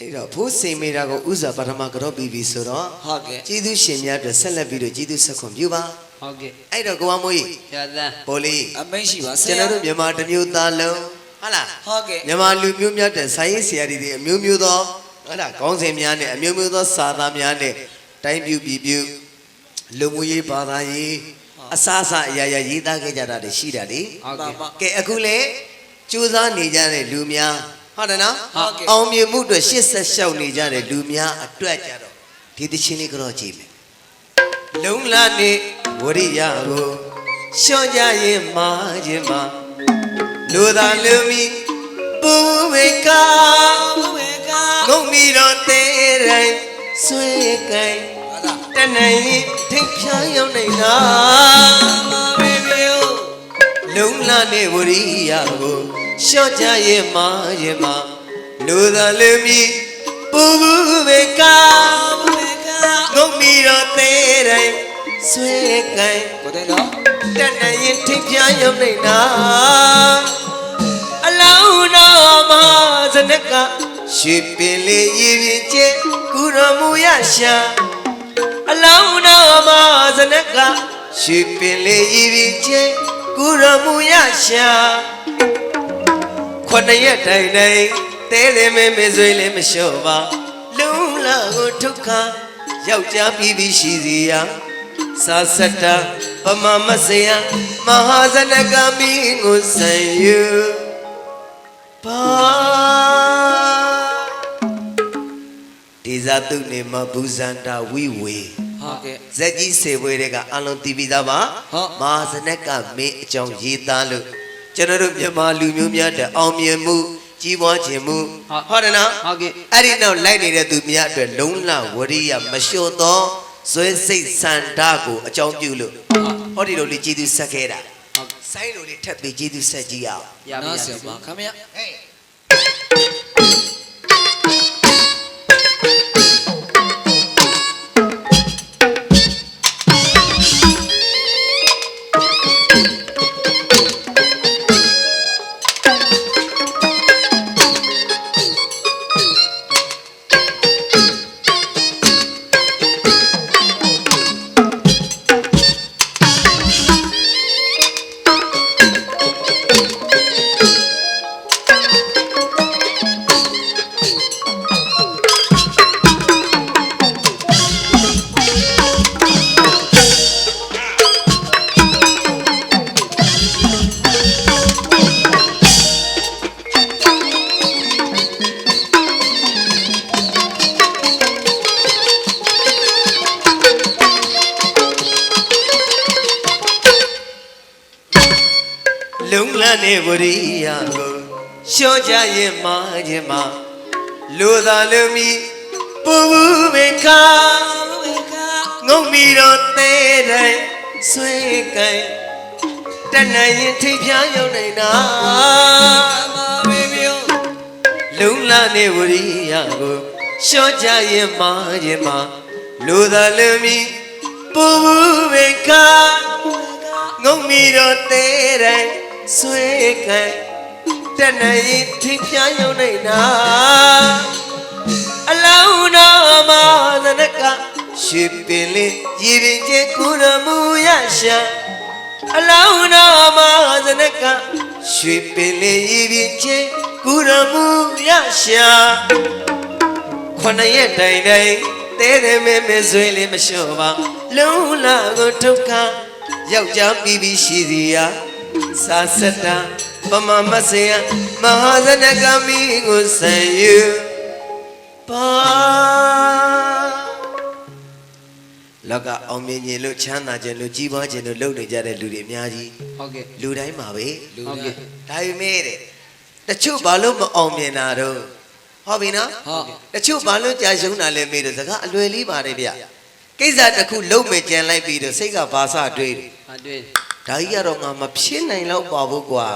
အဲ့တော့ဘိုးစိန်မေတာကိုဥစွာပထမကတော့ပြီးပြီဆိုတော့ဟုတ်ကဲ့ကျေးဇူးရှင်များအတွက်ဆက်လက်ပြီးတော့ကျေးဇူးဆက်ခွန်ပြုပါဟုတ်ကဲ့အဲ့တော့ကိုမမွေးရသန်းဘိုးလေးအမိန့်ရှိပါဆကျွန်ရာတော်တို့မြန်မာတစ်မျိုးသားလုံးဟုတ်လားဟုတ်ကဲ့မြန်မာလူမျိုးများတဲ့စာရေးဆရာတွေအမျိုးမျိုးသောဟုတ်လားခေါင်းစဉ်များနဲ့အမျိုးမျိုးသောစာသားများနဲ့တိုင်းပြူပြည်ပြူလူမှုရေးဘာသာရေးအစအစအရာရာရေးသားခဲ့ကြတာတွေရှိတာလေဟုတ်ကဲ့ကဲအခုလေကြိုးစားနေကြတဲ့လူများ ဟုတ်တယ်နော်ဟုတ်ကဲ့အောင်မြင်မှုအတွက်ရှစ်ဆက်လျှောက်နေကြတဲ့လူများအတွက်ကြတော့ဒီသချင်းလေးကတော့ကြည့်မယ်လုံလာနေဝရိယကိုရှော့ကြရင်မာခြင်းမှာလူသာလူမီပူဝေကာဘဝကငုံမီတော့တဲတိုင်းဆွေကိုင်ဟာလားတနိုင်ရင်ထိတ်ဖြားရောက်နေတာမမေမျိုးလုံလာနေဝရိယကို ရှော့ကြရဲ့မာရဲ့မာလူသာလူမီပူဘူးပဲကာဘဝကငုံမီတော့သေးတိုင်းဆွေကိုင်ကိုတဲ့နော်တတ်နိုင်ရင်ထိပ်ပြရုံနေတာအလောင်းတော်မဇနကရွှေပင်လေးရည်ပြင်းကျဲကုရမူရရှာအလောင်းတော်မဇနကရွှေပင်လေးရည်ပြင်းကျဲကုရမူရရှာ ခொနရက်တိုင်တိုင်တဲတယ်မဲမဲဆွေးလည်းမလျှော့ပါလုံလာကိုဒုက္ခယောက်ျားပြီးပြီးရှိစီရသာစတ္တပမမစေယမဟာဇနကမီကိုဆံယူပါဒီဇာတုနေမဘူဇန္တာဝိဝေဟုတ်ကဲ့ဇက်ကြီးစေပွဲတွေကအလုံးတီးပြီးသားပါဟုတ်မဟာဇနကမင်းအကြောင်းရေးသားလို့ ကျွန်တော်တို့မြန်မာလူမျိုးများတဲ့အောင်မြင်မှုကြီးပွားခြင်းမှုဟုတ်တယ်နော်ဟုတ်ကဲ့အဲ့ဒီနောက်လိုက်နေတဲ့သူများအတွက်လုံလဝရိယမလျှော့သောဇွဲစိတ်စန္ဒကိုအကြောင်းပြုလို့ဟောဒီလိုလေးကျေးဇူးဆက်ခဲ့တာဟုတ်ဆိုင်းလိုလေးထပ်ပြီးကျေးဇူးဆက်ကြည့်အောင်ရပါနားရဆရာပါခမရဟေး နဲ့ဝရိယကိုလျှော့ကြရင်မာခြင်းမှာလူသာလူမီပူဘူးပဲခါဘဝကငုံပြီးတော့သေးတယ်ဆွေကိုင်တဏှာရင်ထိပ်ဖြားရောက်နေတာမမေမျိုးလုံလာနေဝရိယကိုလျှော့ကြရင်မာခြင်းမှာလူသာလူမီပူဘူးပဲခါငုံပြီးတော့သေးတယ် ဆွေကိုင်တဏှာရင်ထိပ်ဖြားရောက်နေတာအလောင်းတော်မှာသနကရွှေပင်လေးရည်ပင်ကျဲကုရမူရရှာအလောင်းတော်မှာသနကရွှေပင်လေးရည်ပင်ကျဲကုရမူရရှာခொနရက်တိုင်တိုင်တဲတယ်မဲမဲဆွေးလေးမလျှော့ပါလုံးလာကိုဒုက္ခယောက်ျားပြီးပြီးရှိစီရာ သာစတ္တပမမစေယမဟာဇနကမီကိုဆံယူပါလောကအောင်မြင်ခြင်းလို့ချမ်းသာခြင်းလို့ကြီးပွားခြင်းလို့လုပ်နေကြတဲ့လူတွေအများကြီးဟုတ်ကဲ့လူတိုင်းပါပဲလူဟုတ်ကကဲ့ဒါပေမဲ့တဲ့တချို့ဘာလို့မအောင်မြင်တာတော့ဟုတ်ပြီနော်ဟုတ်တချို့ဘာလို့ကြာရှုံးတာလဲမေးတော့စကားအလွယ်လေးပါတယ်ဗျကိစ္စတစ်ခုလုံးမယ်ကြံလိုက်ပြီးတော့စိတ်ကဘာစတွေးတယ်အတွေ့ ဒါကြီးကတော့ငါမဖြစ်နိုင်တော့ပါဘူးကွာ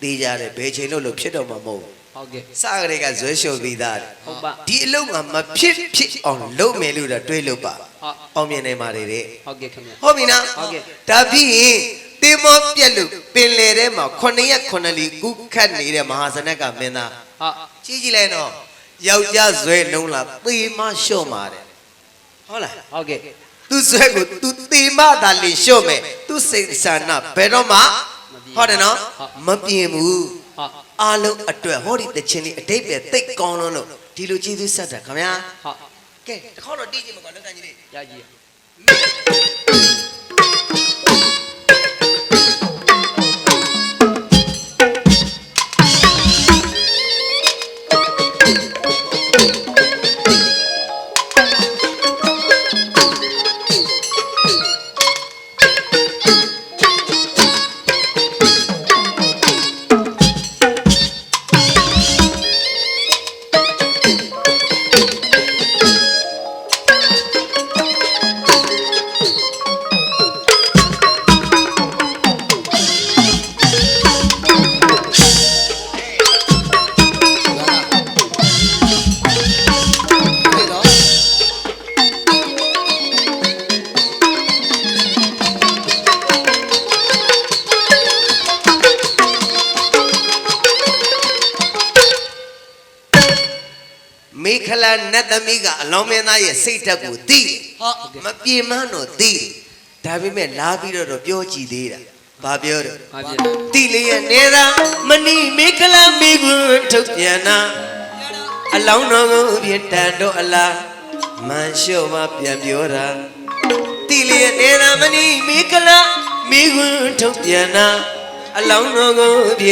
သေးကြတယ်ဘယ်ချိန်လို့လို့ဖြစ်တော့မှာမဟုတ်ဘူးဟုတ်ကဲ့စကလေးကဇွဲလျှော်ပြီးသားတယ်ဟုတ်ပါဒီအလုံးကမဖြစ်ဖြစ်အောင်လုပ်မယ်လို့တော့တွေးလို့ပါဟုတ်အောင်မြင်နိုင်ပါတယ်တဲ့ဟုတ်ကဲ့ခင်ဗျဟုတ်ပြီနော်ဟုတ်ကဲ့ဒါပြီးရင်တင်မောပြက်လို့ပင်လေထဲမှာ9ရက်9လီကုခတ်နေတဲ့မဟာစနကမင်းသားဟုတ်ကြီးကြီးလဲနော်ယောက်ျားဇွဲလုံးလားသေမလျှော့မှာတဲ့ဟုတ်လားဟုတ်ကဲ့ သူဇွဲကို तू သေမသာလင်လျှော့မယ်သူစိတ်ဆန္ဒဘယ်တော့မှဟုတ်တယ်နော်မပြင်းဘူးဟုတ်အားလုံးအတွက်ဟောဒီတခြင်းလေးအတိတ်ပဲတိတ်ကောင်းလုံးလို့ဒီလိုကျေးဇူးဆက်တာခင်ဗျာဟုတ်ကဲတစ်ခေါက်တော့တီးကြည့်မကွာလက်ကန်ကြီးလေးရကြီး နတ်သမီးကအလောင်းမင်းသားရဲ့စိတ်ဓာတ်ကိုသိတယ်ဟုတ်မပြေမန်းတော့သိတယ်ဒါပေမဲ့လာပြီးတော့တော့ပြောကြည့်သေးတာဘာပြောတယ်ဟာပြတိလေးရဲ့နေသာမဏိမိခလာမိကွန်းထုတ်ပြန်နာအလောင်းတော်ကိုပြတန်တော့အလားမန်လျှော့မှပြန်ပြောတာတိလေးရဲ့နေသာမဏိမိခလာမိကွန်းထုတ်ပြန်နာအလောင်းတော်ကိုပြ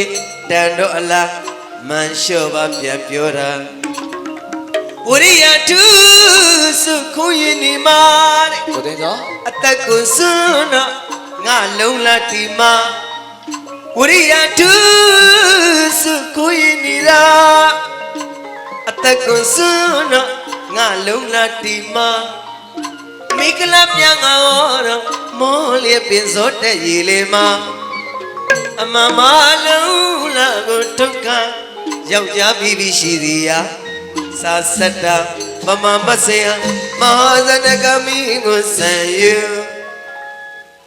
တန်တော့အလားမန်လျှော့မှပြန်ပြောတာ ဝရိယထုစုခွင့်ရင်နေမှာတဲ့ကိုသိန်းစောအသက်ကိုစွန်းတော့ငါလုံးလာဒီမှာဝရိယထုစုခွင့်ရင်နေလားအသက်ကိုစွန်းတော့ငါလုံးလာဒီမှာမိကလပြန်ငါတော့မောလျပင်စောတဲ့ရေလေးမှာအမမလုံးလာကိုဒုက္ခရောက်ကြပြီရှိသည်ရာ စာစတ္တမမမဆေယမဟာဇနကမိကိုဆံယူ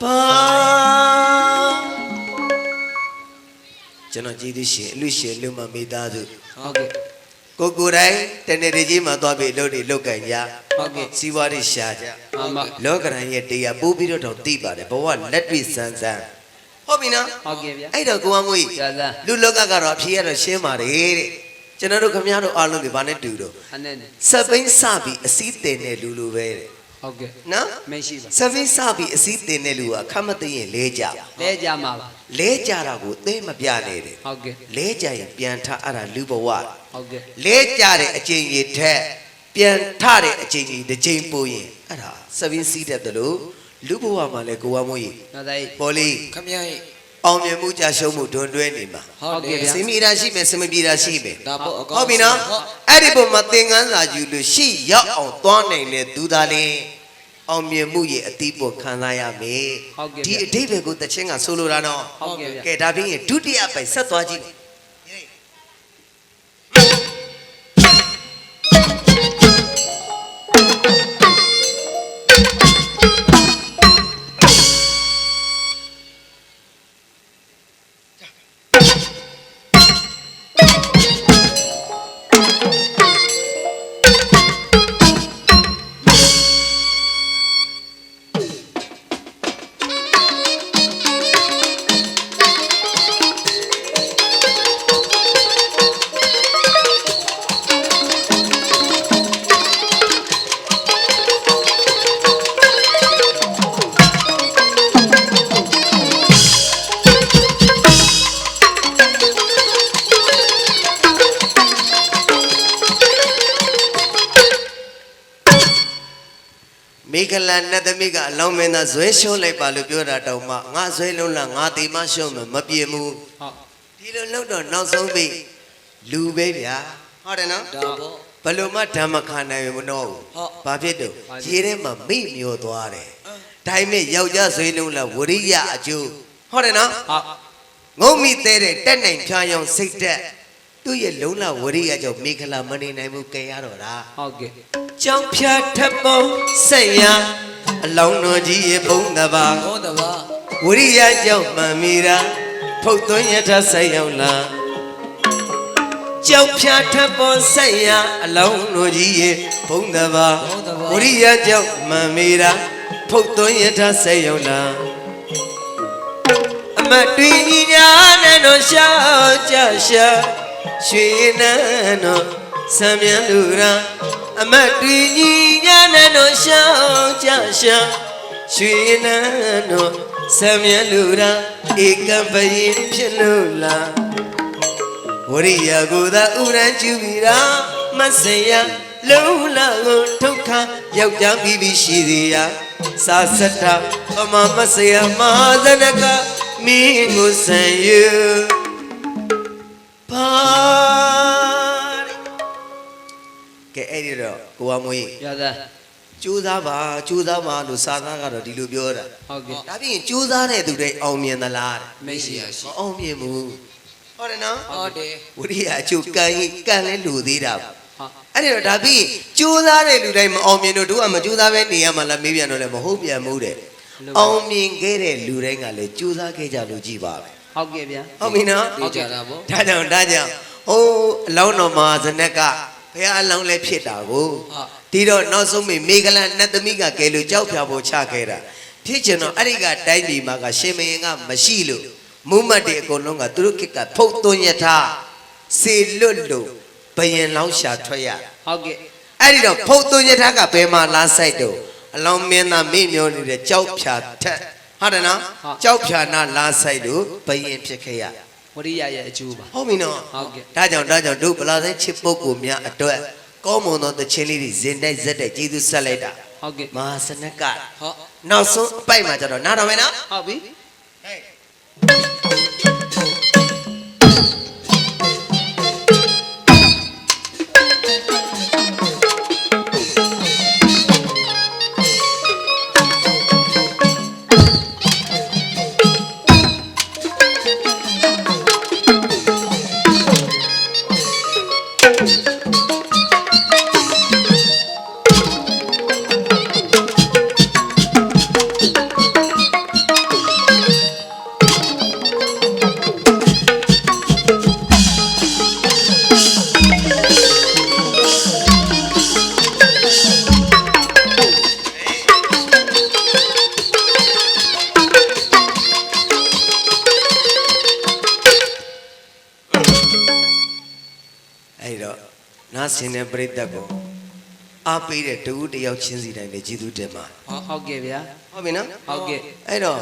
ပါကျွန်တော်ကြည်သူရှင်အလူရှင်လူမမိသားစုဟုတ်ကဲ့ကိုကိုယ်တိုင်တနေ့တကြီးမှသွားပြီးလှုပ်နေလှုပ်ကန်ကြဟုတ်ကဲ့စီးပွားရေးရှာကြအာမလောကရန်ရဲ့တရားပိုးပြီးတော့တော့သိပါတယ်ဘဝလက်တွေ့ဆန်းဆန်းဟုတ်ပြီနော်ဟုတ်ကဲ့ဗျာအဲ့တော့ကိုကမွေးရသန်းလူလောကကတော့အဖြေရတော့ရှင်းပါတယ်တဲ့ ကျွန်တော်တို့ခမရတို့အားလုံးဒီဘာနဲ့တူတော့အနေနဲ့စပိန်စပြီးအစည်းတင်တဲ့လူလူပဲတဲ့ဟုတ်ကဲ့နော်မရှိပါစပိန်စပြီးအစည်းတင်တဲ့လူကခမသိရင်လဲကြပါလဲကြမှာပါလဲကြတာကိုသိမပြနေတယ်ဟုတ်ကဲ့လဲကြရင်ပြန်ထအဲ့ဒါလူဘဝဟုတ်ကဲ့လဲကြတဲ့အချိန်ကြီးထက်ပြန်ထတဲ့အချိန်ကြီးတစ်ချိန်ပိုရင်အဲ့ဒါစပိန်စီးတဲ့တလို့လူဘဝမှာလဲကိုကမွေးနော်တိုင်းပေါ်လီခမရရဲ့ အောင်မြင်မှုကြရှုံးမှုတွန်းတွဲနေမှာဟုတ်တယ်စင်မီရာရှိမယ်စမပြေရာရှိမယ်ဒါပေါ့အကောဟုတ်ပြီနော်အဲ့ဒီပုံမှာသင်္ကန်းစာယူလို့ရှိရောက်အောင်သွားနိုင်တဲ့သူသားလေးအောင်မြင်မှုရဲ့အတိပေါ်ခံစားရမယ်ဟုတ်ကဲ့ဒီအတိတ်ဘယ်ကိုတချင်းကဆိုလိုတာနော်ဟုတ်ကဲ့ဗျာကဲဒါဖြင့်ဒုတိယပိုင်ဆက်သွားကြည့် လန်နတ်သမီးကအလောင်းမင်းသားဇွဲရှုံးလိုက်ပါလို့ပြောတာတောင်မှငါဇွဲလုံးလားငါတေမရှုံးမယ်မပြေဘူးဟုတ်ဒီလိုလောက်တော့နောက်ဆုံးပြီလူပဲဗျာဟုတ်တယ်နော်ဒါပေါ့ဘယ်လိုမှဓမ္မခါနိုင်မတော့ဘူးဟုတ်ဘာဖြစ်တော့ဘာဖြစ်ရေထဲမှာမိမျောသွားတယ်ဒါပေမဲ့ယောက်ျားဇွဲလုံးလားဝရိယအကျိုးဟုတ်တယ်နော်ဟုတ်ငုံမိသေးတဲ့တက်နိုင်ဖြားရောင်စိတ်တက်သူ့ရဲ့လုံလဝရိယကြောင့်မိခလာမနေနိုင်ဘူးကဲရတော့တာဟုတ်ကဲ့ကြောင်ဖြာထပ်ပုံဆက်ရ အလောင်းတော်ကြီးရဲ့ဘုံတပါဟောတယ်ပါဝရိယကြောင့်မှန်မိတာဖုတ်သွင်းရထဆက်ရောက်လာကြောက်ဖြာထပ်ပေါ်ဆက်ရအလောင်းတို့ကြီးရဲ့ဘုံတဘာဝရိယကြောင့်မန်မေရာဖုတ်သွင်းရထဆက်ယုံလာအမတ်တွင်ကြီးညာနဲ့တော့ရှောက်ကြရှာရွှေနန်းတော်ဆံမြန်လူရာ အမတ်တွင်ကြီးညာနဲ့တော့ရှောက်ကြရှာရွှေနန်းတော်ဆံမြန်လူရာဧကပရင်ဖြစ်လို့လားဝရိယကိုသာဥရန်ကျူမိရာမဆင်ရလုံးလာကိုထုတ်ခါယောက်ျားပြီးပြီးရှိသေးရာစာစတ္တပမမဆယမဟာဇနကမိကိုဆံယူပါ အဲ့ဒီတော့ကိုဝမွေးရသားကြိုးစားပါကြိုးစားပါလို့စာသားကတော့ဒီလိုပြောတာဟုတ်ကဲ့ဒါပြင်ကြိုးစားတဲ့သူတွေအောင်မြင်သလားတဲ့မရှိရမရှိအောင်မြင်ဘူးဟုတ်တယ်နော်ဟုတ်တယ်ဝိရိယအကျိုးကံရင်ကံလဲလူသေးတာပေါ့ဟုတ်အဲ့ဒီတော့ဒါပြီးကြိုးစားတဲ့လူတိုင်းမအောင်မြင်တော့တို့ကမကြိုးစားပဲနေရမှာလားမေးပြန်တော့လည်းမဟုတ်ပြန်ဘူးတဲ့အောင်မြင်ခဲ့တဲ့လူတိုင်းကလည်းကြိုးစားခဲ့ကြလို့ကြည်ပါပဲဟုတ်ကဲ့ဗျာဟုတ်ပြီနော်ဟုတ်ကြတာဗောဒါကြောင့်ဒါကြောင့်ဟိုးအလောင်းတော်မှာဇနက်က ဘုရားအလောင်းလည်းဖြစ်တာကိုဟုတ်ဒီတော့နောက်ဆုံးမေမေကလနတ်သမီးကကဲလို့ကြောက်ဖြာဖို့ချခဲ့တာဖြစ်ချင်တော့အဲ့ဒီကတိုင်းပြည်မှာကရှင်မင်းကမရှိလို့မုမတ်တွေအကုန်လုံးကသူတို့ကိကဖုတ်သွင်းရထားစေလွတ်လို့ဘယင်လောင်းရှာထွက်ရဟုတ်ကဲ့အဲ့ဒီတော့ဖုတ်သွင်းရထားကဘယ်မှာလားဆိုင်တော့အလောင်းမင်းသားမိမျောနေတဲ့ကြောက်ဖြာထက်ဟုတ်တယ်နော်ကြောက်ဖြာနာလားဆိုင်လို့ဘယင်ဖြစ်ခဲ့ရ ဝရိယရဲ့အကျိုးပါဟုတ်ပြီနော်ဟုတ်ကဲ့ဒါကြောင့်ဒါကြောင့်တို့ဗလာဆိုင်ချစ်ပုဂ္ဂိုလ်များအတွက်ကောင်းမွန်သောတခြင်းလေးတွေဇင်တိုက်ဇက်တဲ့ကျေးဇူးဆက်လိုက်တာဟုတ်ကဲ့မဟာစနကဟုတ်နောက်ဆုံးအပိုက်မှာကျတော့နားတော်မယ်နော်ဟုတ်ပြီအဲ့ နားဆင်တဲ့ပရိသတ်ကိုအားပေးတဲ့တူတယောက်ချင်းစီတိုင်းလည်းကျေးဇူးတင်ပါဟုတ်ဟုတ်ကဲ့ဗျာဟုတ်ပြီနော်ဟုတ်ကဲ့အဲ့တော့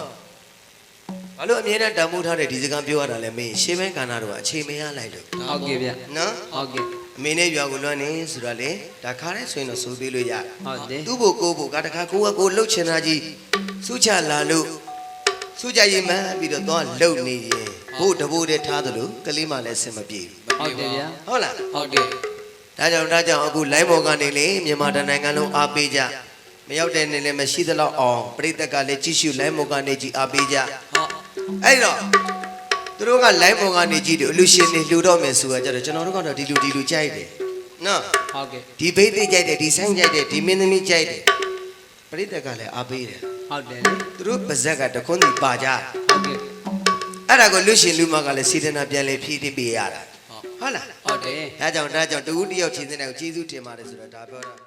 ဘာလို့အမြဲတမ်းတန်ဖိုးထားတဲ့ဒီစကားပြောရတာလဲမင်းရှေးမဲကဏ္ဍတော့အချိန်မရလိုက်လို့ဟုတ်ကဲ့ဗျာနော်ဟုတ်ကဲ့အမေနဲ့ရွာကိုလွှမ်းနေဆိုတော့လေဒါခါတဲ့ဆိုရင်တော့စိုးသေးလို့ရဟုတ်တယ်သူ့ဘိုကိုဘိုကတခါကိုကကိုလှုပ်ချင်တာကြီးစုချလာလို့စုချရင်မှန်းပြီးတော့သွားလှုပ်နေရင်ဘို့တဘိုးတည်းထားသလိုကလေးမှလည်းအဆင်မပြေဘူးဟုတ်တယ်ဗျာဟုတ်လားဟုတ်တယ် ဒါကြောင့်ဒါကြောင့်အခု live ပေါ်ကနေလေမြန်မာတိုင်းနိုင်ငံလုံးအားပေးကြမရောက်တဲ့နေလည်းမရှိသလောက်အောင်ပရိသတ်ကလည်းကြည့်ရှု live ပေါ်ကနေကြည့်အားပေးကြဟုတ်အဲ့တော့သူတို့က live ပေါ်ကနေကြည့်တယ်အလူရှင်တွေလှူတော့မယ်ဆိုတာကြတော့ကျွန်တော်တို့ကတော့ဒီလူဒီလူကြိုက်တယ်နော်ဟုတ်ကဲ့ဒီဘိတ်သိကြိုက်တယ်ဒီဆိုင်ကြိုက်တယ်ဒီမင်းသမီးကြိုက်တယ်ပရိသတ်ကလည်းအားပေးတယ်ဟုတ်တယ်လေသူတို့ပါဇက်ကတခွန်းစီပါကြဟုတ်ကဲ့အဲ့ဒါကိုလူရှင်လူမကလည်းစေတနာပြန်လေဖြည့်တိပေးရတာ ဟုတ်ဟုတ်လားဟုတ်တယ်ဒါကြောင့်ဒါကြောင့်တူတယောက်ချင်းစတဲ့ကိုကျေးဇူးတင်ပါတယ်ဆိုတော့ဒါပြောတာ